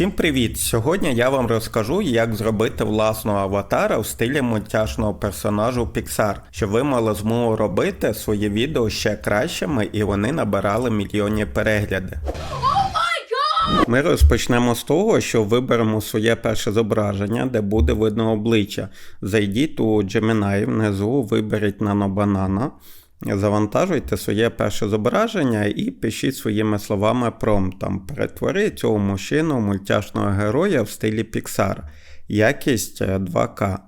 Всім привіт! Сьогодні я вам розкажу, як зробити власного аватара в стилі мультяшного персонажу Pixar, щоб ви мали змогу робити свої відео ще кращими і вони набирали мільйонні перегляди. Ми розпочнемо з того, що виберемо своє перше зображення, де буде видно обличчя. Зайдіть у Gemini внизу, виберіть нанобанана, завантажуйте своє перше зображення і пишіть своїми словами промптом. Перетвори цього мужчину мультяшного героя в стилі Pixar. Якість е, 2К.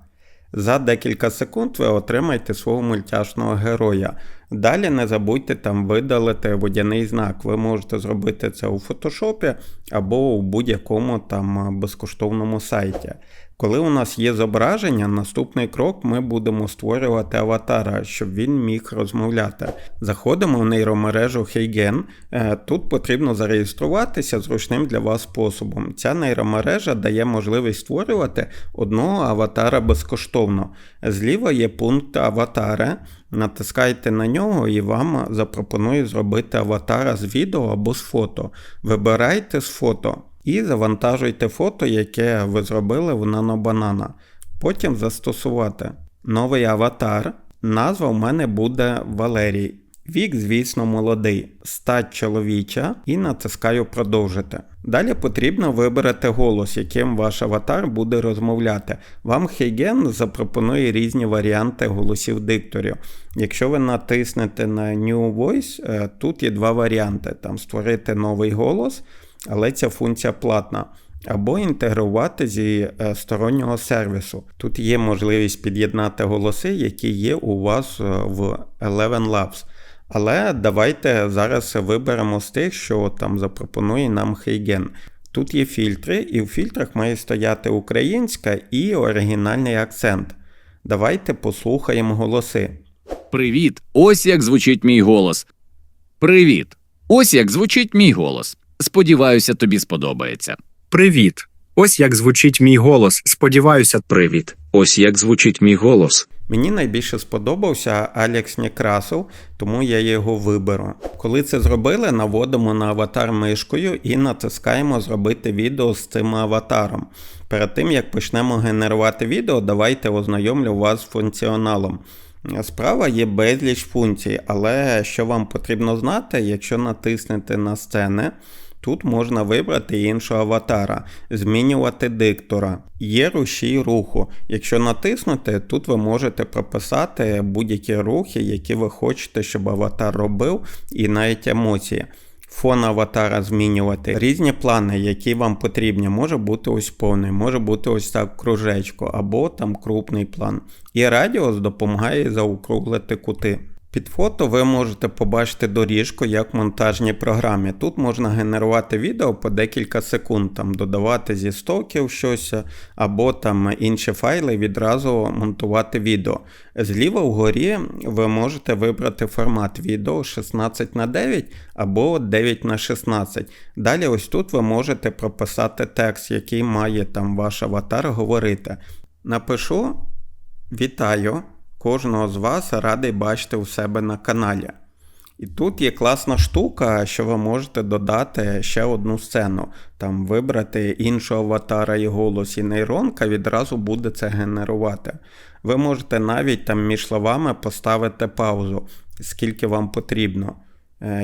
За декілька секунд ви отримаєте свого мультяшного героя. Далі не забудьте там видалити водяний знак. Ви можете зробити це у фотошопі або у будь-якому там безкоштовному сайті. Коли у нас є зображення, наступний крок ми будемо створювати аватара, щоб він міг розмовляти. Заходимо в нейромережу Heigen. Е, Тут потрібно зареєструватися зручним для вас способом. Ця нейромережа дає можливість створювати одного аватара безкоштовно. Зліва є пункт аватари. Натискайте на нього і вам запропонує зробити аватара з відео або з фото. Вибирайте з фото і завантажуйте фото, яке ви зробили в нанобанана. Потім застосувати новий аватар. Назва в мене буде Валерій. Вік, звісно, молодий, стать чоловіча і натискаю продовжити. Далі потрібно вибрати голос, яким ваш аватар буде розмовляти. Вам Heigen запропонує різні варіанти голосів дикторів. Якщо ви натиснете на New Voice, е, тут є два варіанти: там створити новий голос, але ця функція платна. Або інтегрувати зі е, стороннього сервісу. Тут є можливість під'єднати голоси, які є у вас е, в Eleven Labs. Але давайте зараз виберемо з тих, що там запропонує нам Heigen. Тут є фільтри, і в фільтрах має стояти українська і оригінальний акцент. Давайте послухаємо голоси. Привіт! Ось як звучить мій голос. Привіт! Ось як звучить мій голос. Сподіваюся, тобі сподобається. Привіт! Ось як звучить мій голос. Сподіваюся, Привіт. Ось як звучить мій голос. Мені найбільше сподобався Алекс Некрасов, тому я його виберу. Коли це зробили, наводимо на аватар мишкою і натискаємо зробити відео з цим аватаром. Перед тим як почнемо генерувати відео, давайте ознайомлю вас з функціоналом. Справа є безліч функцій, але що вам потрібно знати, якщо натиснете на сцени, Тут можна вибрати іншого аватара, змінювати диктора. Є рушій руху. Якщо натиснути, тут ви можете прописати будь-які рухи, які ви хочете, щоб аватар робив, і навіть емоції. Фон аватара змінювати. Різні плани, які вам потрібні, може бути ось повний, може бути ось так кружечко, або там крупний план. І радіус допомагає заокруглити кути. Під фото ви можете побачити доріжку як в монтажній програмі. Тут можна генерувати відео по декілька секунд, там додавати зі стоків щось, або там інші файли відразу монтувати відео. Зліва вгорі ви можете вибрати формат відео 16 на 9 або 9 на 16. Далі ось тут ви можете прописати текст, який має там ваш аватар говорити. Напишу Вітаю! Кожного з вас радий бачити у себе на каналі. І тут є класна штука, що ви можете додати ще одну сцену, там вибрати іншого аватара і голос, і нейронка відразу буде це генерувати. Ви можете навіть там між словами поставити паузу, скільки вам потрібно.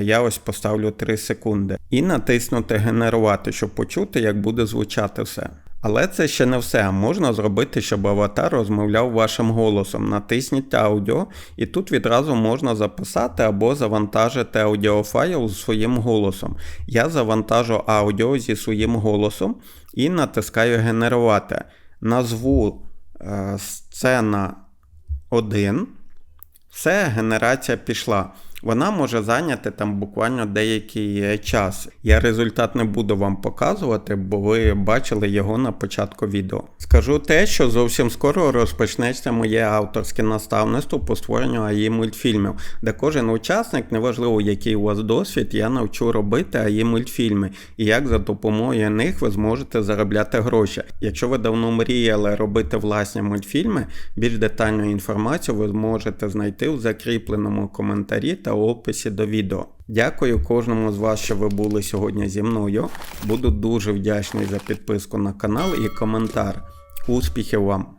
Я ось поставлю 3 секунди. І натиснути Генерувати, щоб почути, як буде звучати все. Але це ще не все. Можна зробити, щоб аватар розмовляв вашим голосом. Натисніть аудіо, і тут відразу можна записати або завантажити аудіофайл з своїм голосом. Я завантажу аудіо зі своїм голосом і натискаю Генерувати. Назву е, сцена 1. Все, генерація пішла. Вона може зайняти там буквально деякий час. Я результат не буду вам показувати, бо ви бачили його на початку відео. Скажу те, що зовсім скоро розпочнеться моє авторське наставництво по створенню АІ мультфільмів, де кожен учасник, неважливо який у вас досвід, я навчу робити АІ мультфільми і як за допомогою них ви зможете заробляти гроші. Якщо ви давно мріяли робити власні мультфільми, більш детальну інформацію ви зможете знайти в закріпленому коментарі та описі до відео. Дякую кожному з вас, що ви були сьогодні зі мною. Буду дуже вдячний за підписку на канал і коментар. Успіхів вам!